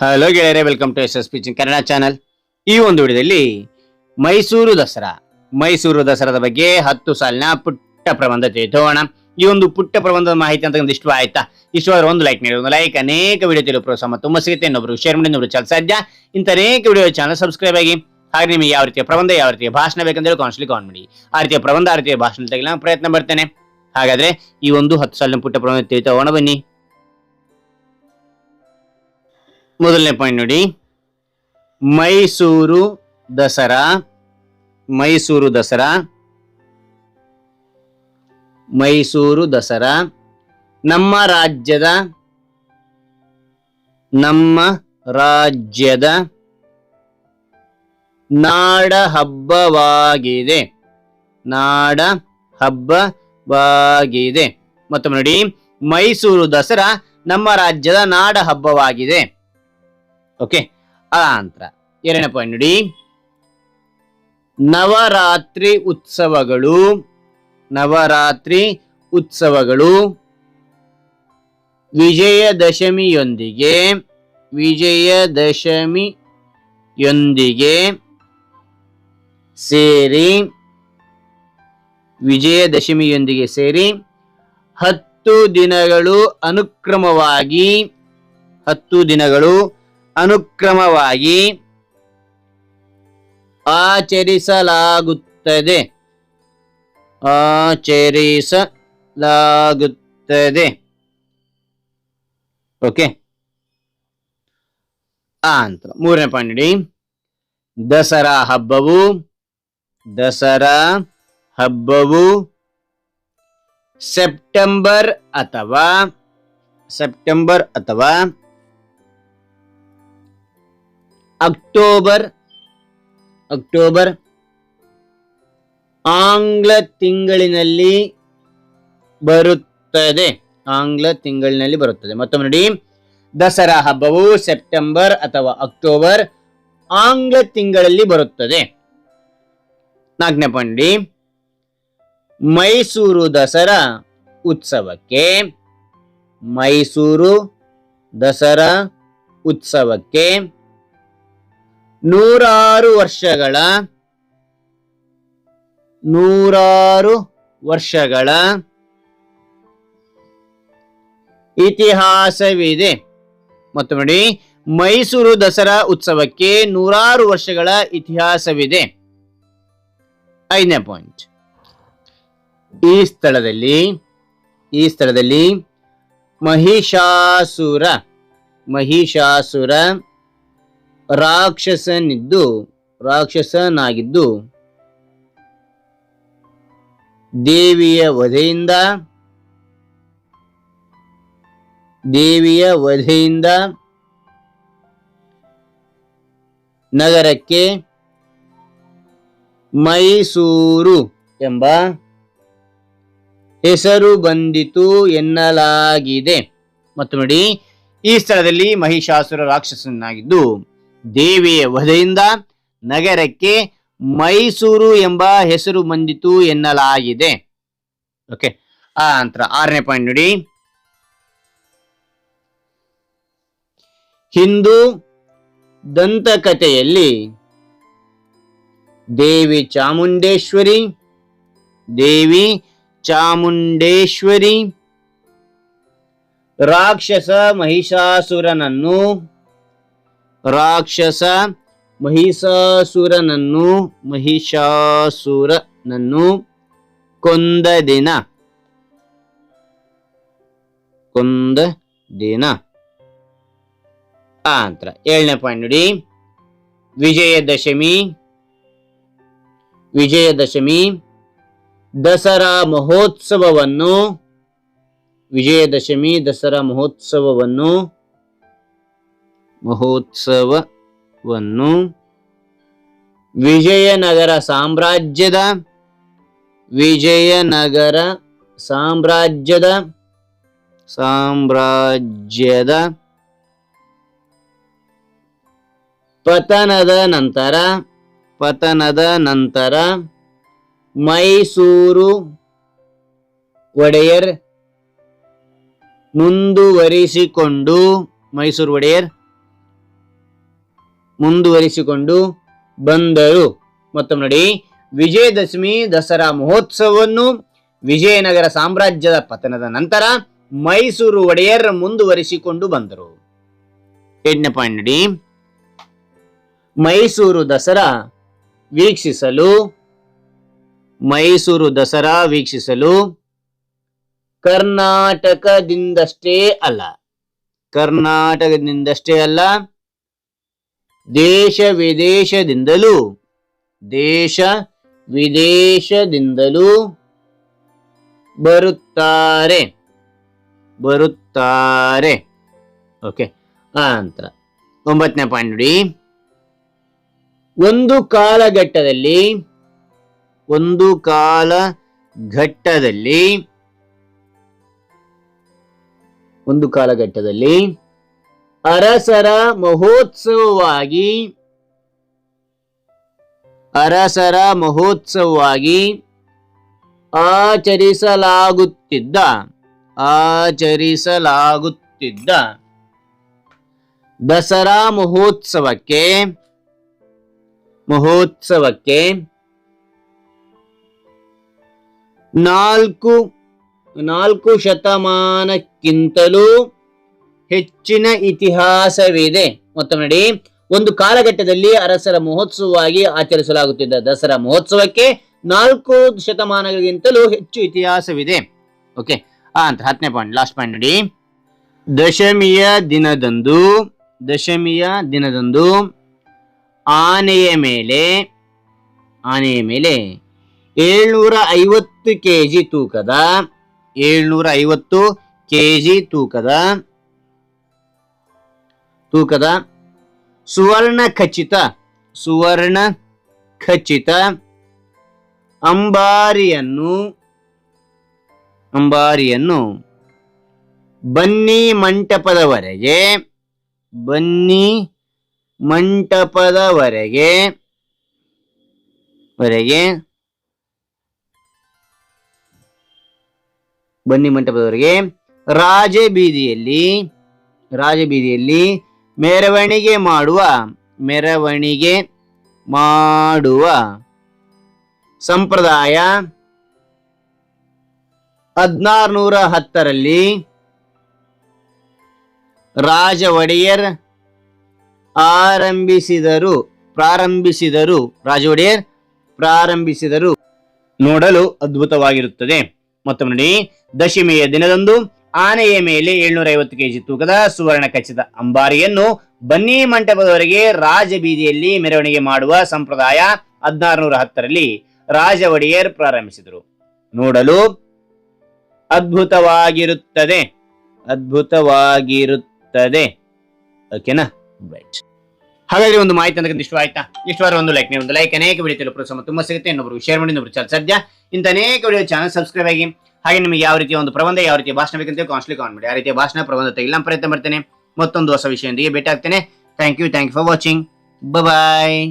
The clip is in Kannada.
ಹಲೋ ಗೆಳೆಯರೆ welcome to S S Kannada channel ಈ ಒಂದು ವಿಡಿಯೋದಲ್ಲಿ ಮೈಸೂರು ದಸರಾ, ಮೈಸೂರು ದಸರಾದ ಬಗ್ಗೆ ಹತ್ತು ಸಾಲಿನ ಪುಟ್ಟ ಪ್ರಬಂಧ ತಿಳಿದೋಣ ಈ ಒಂದು ಪುಟ್ಟ ಪ್ರಬಂಧದ ಮಾಹಿತಿ ಅಂತ ಒಂದು ಇಷ್ಟ ಆಯ್ತಾ? ಇಷ್ಟವಾದ್ರೆ ಒಂದು ಲೈಕ್ ನೀಡಿ, ಒಂದು ಲೈಕ್ ಅನೇಕ ವಿಡಿಯೋ ತಿಳಿಯೋ ಪ್ರೋತ್ಸಾಹ ತುಂಬ ಸಿಗುತ್ತೆ. ಇನ್ನೊಬ್ರು ಶೇರ್ ಮಾಡಿ, ಇನ್ನೊಬ್ರು ಚಾಲ ಸಾಧ್ಯ. ಇಂಥ ಅನೇಕ ವಿಡಿಯೋ ಚಾನಲ್ ಸಬ್ಸ್ಕ್ರೈಬ್ ಆಗಿ, ಹಾಗೆ ನಿಮಗೆ ಯಾವ ರೀತಿಯ ಪ್ರಬಂಧ, ಯಾವ ರೀತಿಯ ಭಾಷಣ ಬೇಕಂತೇಳಿ ಕಾನ್ಸ್ಲಿ ಕಾನ್ ಮಾಡಿ. ಆ ರೀತಿಯ ಪ್ರಬಂಧ, ಆ ರೀತಿಯ ಭಾಷಣ ತೆಗೆಲ್ಲ ಪ್ರಯತ್ನ ಬರ್ತೇನೆ ಹಾಗಾದ್ರೆ ಈ ಒಂದು ಹತ್ತು ಸಾಲಿನ ಪುಟ್ಟ ಪ್ರಬಂಧ ತಿಳಿತೋಣ ಬನ್ನಿ. ಮೊದಲನೇ ಪಾಯಿಂಟ್ ನೋಡಿ. ಮೈಸೂರು ದಸರಾ. ಮೈಸೂರು ದಸರಾ. ಮೈಸೂರು ದಸರಾ. ನಮ್ಮ ರಾಜ್ಯದ ನಮ್ಮ ರಾಜ್ಯದ ನಾಡ ಹಬ್ಬವಾಗಿದೆ ನಾಡ ಹಬ್ಬವಾಗಿದೆ ಮತ್ತೊಮ್ಮೆ ನೋಡಿ. ಮೈಸೂರು ದಸರಾ ನಮ್ಮ ರಾಜ್ಯದ ನಾಡ ಹಬ್ಬವಾಗಿದೆ ಓಕೆ ಆ ನಂತರ ಎರಡನೇ ಪಾಯಿಂಟ್ ನೋಡಿ. ನವರಾತ್ರಿ ಉತ್ಸವಗಳು. ನವರಾತ್ರಿ ಉತ್ಸವಗಳು. ವಿಜಯದಶಮಿಯೊಂದಿಗೆ. ವಿಜಯದಶಮಿಯೊಂದಿಗೆ ಸೇರಿ. ವಿಜಯದಶಮಿಯೊಂದಿಗೆ ಸೇರಿ. ಹತ್ತು ದಿನಗಳು ಅನುಕ್ರಮವಾಗಿ. ಹತ್ತು ದಿನಗಳು ಅನುಕ್ರಮವಾಗಿ ಆಚರಿಸಲಾಗುತ್ತದೆ. ಆಚರಿಸಲಾಗುತ್ತದೆ. ಓಕೆ. ಆ ಅಂತ ಮೂರನೇ ಪಾಯಿಂಟ್ ದಸರಾ ಹಬ್ಬವು ದಸರಾ ಹಬ್ಬವು ಸೆಪ್ಟೆಂಬರ್ ಅಥವಾ ಸೆಪ್ಟೆಂಬರ್ ಅಥವಾ ಅಕ್ಟೋಬರ್ ಅಕ್ಟೋಬರ್ ಆಂಗ್ಲ ತಿಂಗಳಿನಲ್ಲಿ ಬರುತ್ತದೆ. ಆಂಗ್ಲ ತಿಂಗಳಿನಲ್ಲಿ ಬರುತ್ತದೆ. ಮತ್ತೊಮ್ಮೆ ನೋಡಿ. ದಸರಾ ಹಬ್ಬವು ಸೆಪ್ಟೆಂಬರ್ ಅಥವಾ ಅಕ್ಟೋಬರ್ ಆಂಗ್ಲ ತಿಂಗಳಲ್ಲಿ ಬರುತ್ತದೆ. ನಾಲ್ಕನೇ ಪಾಯಿಂಟ್ ಮೈಸೂರು ದಸರಾ ಉತ್ಸವಕ್ಕೆ, ಮೈಸೂರು ದಸರಾ ಉತ್ಸವಕ್ಕೆ ನೂರಾರು ವರ್ಷಗಳ ನೂರಾರು ವರ್ಷಗಳ ಇತಿಹಾಸವಿದೆ. ಮತ್ತು ನೋಡಿ, ಮೈಸೂರು ದಸರಾ ಉತ್ಸವಕ್ಕೆ ನೂರಾರು ವರ್ಷಗಳ ಇತಿಹಾಸವಿದೆ. ಐದನೇ ಪಾಯಿಂಟ್. ಈ ಸ್ಥಳದಲ್ಲಿ ಈ ಸ್ಥಳದಲ್ಲಿ ಮಹಿಷಾಸುರ ಮಹಿಷಾಸುರ ರಾಕ್ಷಸನಿದ್ದು, ರಾಕ್ಷಸನಾಗಿದ್ದು, ದೇವಿಯ ವಧೆಯಿಂದ ದೇವಿಯ ವಧೆಯಿಂದ ನಗರಕ್ಕೆ ಮೈಸೂರು ಎಂಬ ಹೆಸರು ಬಂದಿತು ಎನ್ನಲಾಗಿದೆ. ಮತ್ತು ನೋಡಿ, ಈ ಸ್ಥಳದಲ್ಲಿ ಮಹಿಷಾಸುರ ರಾಕ್ಷಸನಾಗಿದ್ದು ದೇವಿಯ ವಧೆಯಿಂದ ನಗರಕ್ಕೆ ಮೈಸೂರು ಎಂಬ ಹೆಸರು ಬಂದಿತು ಎನ್ನಲಾಗಿದೆ. ಓಕೆ ಆ ನಂತರ ಆರನೇ ಪಾಯಿಂಟ್ ನೋಡಿ. ಹಿಂದೂ ದಂತಕಥೆಯಲ್ಲಿ ದೇವಿ ಚಾಮುಂಡೇಶ್ವರಿ ದೇವಿ ಚಾಮುಂಡೇಶ್ವರಿ, ರಾಕ್ಷಸ ಮಹಿಷಾಸುರನನ್ನು ರಾಕ್ಷಸ ಮಹಿಷಾಸುರನನ್ನು ಮಹಿಷಾಸುರನನ್ನು ಕೊಂದ ದಿನ. ಕೊಂದ ದಿನ. ನಂತರ ಏಳನೇ ಪಾಯಿಂಟ್ ನೋಡಿ. ವಿಜಯದಶಮಿ. ವಿಜಯದಶಮಿ. ದಸರಾ ಮಹೋತ್ಸವವನ್ನು. ವಿಜಯದಶಮಿ, ದಸರಾ ಮಹೋತ್ಸವವನ್ನು ಮಹೋತ್ಸವವನ್ನು ವಿಜಯನಗರ ಸಾಮ್ರಾಜ್ಯದ ವಿಜಯನಗರ ಸಾಮ್ರಾಜ್ಯದ ಸಾಮ್ರಾಜ್ಯದ ಪತನದ ನಂತರ ಪತನದ ನಂತರ ಮೈಸೂರು ಒಡೆಯರ್ ಮುಂದುವರಿಸಿಕೊಂಡು, ಮೈಸೂರು ಒಡೆಯರ್ ಮುಂದುವರಿಸಿಕೊಂಡು ಬಂದರು. ಮತ್ತೊಮ್ಮೆ ನೋಡಿ, ವಿಜಯದಶಮಿ ದಸರಾ ಮಹೋತ್ಸವವನ್ನು ವಿಜಯನಗರ ಸಾಮ್ರಾಜ್ಯದ ಪತನದ ನಂತರ ಮೈಸೂರು ಒಡೆಯರ್ ಮುಂದುವರಿಸಿಕೊಂಡು ಬಂದರು. ಎಂಟನೇ ಪಾಯಿಂಟ್ ನೋಡಿ, ಮೈಸೂರು ದಸರಾ ವೀಕ್ಷಿಸಲು, ಮೈಸೂರು ದಸರಾ ವೀಕ್ಷಿಸಲು ಕರ್ನಾಟಕದಿಂದಷ್ಟೇ ಅಲ್ಲ ಕರ್ನಾಟಕದಿಂದಷ್ಟೇ ಅಲ್ಲ ದೇಶ ವಿದೇಶದಿಂದಲೂ ದೇಶ ವಿದೇಶದಿಂದಲೂ ಬರುತ್ತಾರೆ. ಬರುತ್ತಾರೆ. ಓಕೆ ಆನಂತರ ಒಂಬತ್ತನೇ ಪಾಯಿಂಟ್ ನೋಡಿ. ಒಂದು ಕಾಲಘಟ್ಟದಲ್ಲಿ ಒಂದು ಕಾಲಘಟ್ಟದಲ್ಲಿ ಒಂದು ಕಾಲಘಟ್ಟದಲ್ಲಿ ಅರಸರ ಮಹೋತ್ಸವವಾಗಿ ಅರಸರ ಮಹೋತ್ಸವವಾಗಿ ಆಚರಿಸಲಾಗುತ್ತಿದ್ದ ಆಚರಿಸಲಾಗುತ್ತಿದ್ದ ದಸರಾ ಮಹೋತ್ಸವಕ್ಕೆ ಮಹೋತ್ಸವಕ್ಕೆ ನಾಲ್ಕು ನಾಲ್ಕು ಶತಮಾನಕ್ಕಿಂತಲೂ ಹೆಚ್ಚಿನ ಇತಿಹಾಸವಿದೆ. ಮತ್ತೊಮ್ಮೆ ನೋಡಿ, ಒಂದು ಕಾಲಘಟ್ಟದಲ್ಲಿ ಅರಸರ ಮಹೋತ್ಸವವಾಗಿ ಆಚರಿಸಲಾಗುತ್ತಿದ್ದ ದಸರಾ ಮಹೋತ್ಸವಕ್ಕೆ ನಾಲ್ಕು ಶತಮಾನಗಳಿಗಿಂತಲೂ ಹೆಚ್ಚು ಇತಿಹಾಸವಿದೆ. ಓಕೆ ಅಂತ ಹತ್ತನೇ ಪಾಯಿಂಟ್ ಲಾಸ್ಟ್ ಪಾಯಿಂಟ್ ನೋಡಿ. ದಶಮಿಯ ದಿನದಂದು ದಶಮಿಯ ದಿನದಂದು ಆನೆಯ ಮೇಲೆ ಆನೆಯ ಮೇಲೆ ಏಳ್ನೂರ ಐವತ್ತು ಕೆ ಜಿ ತೂಕದ ಏಳ್ನೂರ ಐವತ್ತು ಕೆ ಜಿ ತೂಕದ ತೂಕದ ಸುವರ್ಣ ಖಚಿತ ಸುವರ್ಣ ಖಚಿತ ಅಂಬಾರಿಯನ್ನು ಅಂಬಾರಿಯನ್ನು ಬನ್ನಿ ಮಂಟಪದವರೆಗೆ ಬನ್ನಿ ಮಂಟಪದವರೆಗೆ, ವರೆಗೆ ಬನ್ನಿ ಮಂಟಪದವರೆಗೆ ರಾಜಬೀದಿಯಲ್ಲಿ ರಾಜಬೀದಿಯಲ್ಲಿ ಮೆರವಣಿಗೆ ಮಾಡುವ ಮೆರವಣಿಗೆ ಮಾಡುವ. ಸಂಪ್ರದಾಯ ಹದಿನಾರುನೂರ ಹತ್ತರಲ್ಲಿ ರಾಜ ಒಡೆಯರ್ ಆರಂಭಿಸಿದರು, ಪ್ರಾರಂಭಿಸಿದರು. ರಾಜ ಒಡೆಯರ್ ಪ್ರಾರಂಭಿಸಿದರು. ನೋಡಲು ಅದ್ಭುತವಾಗಿರುತ್ತದೆ. ಮತ್ತೊಮ್ಮೆ ನೋಡಿ, ದಶಮಿಯ ದಿನದಂದು ಆನೆಯ ಮೇಲೆ ಏಳ್ನೂರ ಐವತ್ತು ಕೆಜಿ ತೂಕದ ಸುವರ್ಣ ಕಚ್ಚಿದ ಅಂಬಾರಿಯನ್ನು ಬನ್ನಿ ಮಂಟಪದವರೆಗೆ ರಾಜ ಬೀದಿಯಲ್ಲಿ ಮೆರವಣಿಗೆ ಮಾಡುವ ಸಂಪ್ರದಾಯ ಹದಿನಾರುನೂರ ಹತ್ತರಲ್ಲಿ ರಾಜ ಒಡೆಯರ್ ಪ್ರಾರಂಭಿಸಿದರು. ನೋಡಲು ಅದ್ಭುತವಾಗಿರುತ್ತದೆ. ಅದ್ಭುತವಾಗಿರುತ್ತದೆ. ಓಕೆನಾ ರೈಟ್ ಹಾಗಾದ್ರೆ ಒಂದು ಮಾಹಿತಿ ಅಂತ ಇಷ್ಟು ಆಯ್ತಾ? ಇಷ್ಟವಾದ ಒಂದು ಲೈಕ್ ನೀವು ಒಂದು ಲೈಕ್ ಅನೇಕ ವಿಡಿಯೋ ಪ್ರೋತ್ಸಾಹ ತುಂಬಾ ಸಿಗುತ್ತೆ. ಇನ್ನೊಬ್ರು ಶೇರ್ ಮಾಡಿ, ಇನ್ನೊಬ್ರು ಚಾಲ್. ಸದ್ಯ ಇಂತ ಅನೇಕ ವಿಡಿಯೋ ಚಾನಲ್ ಸಬ್ಸ್ಕ್ರೈಬ್ ಆಗಿ, ಹಾಗೆ ನಿಮಗೆ ಯಾವ ರೀತಿಯ ಒಂದು ಪ್ರಬಂಧ, ಯಾವ ರೀತಿಯ ಭಾಷಣ ಬೇಕಂತ ಕಾನ್ಸ್ಲಿ ಕಾನ್ ಮಾಡಿ. ಆ ರೀತಿಯ ಭಾಷಣ, ಪ್ರಬಂಧ ತೆಗಿಲ್ಲ ಪ್ರಯತ್ನ ಮಾಡ್ತೇನೆ. ಮತ್ತೊಂದು ಹೊಸ ವಿಷಯದೊಂದಿಗೆ ಭೇಟಿ ಆಗ್ತೇನೆ thank you thank you for watching bye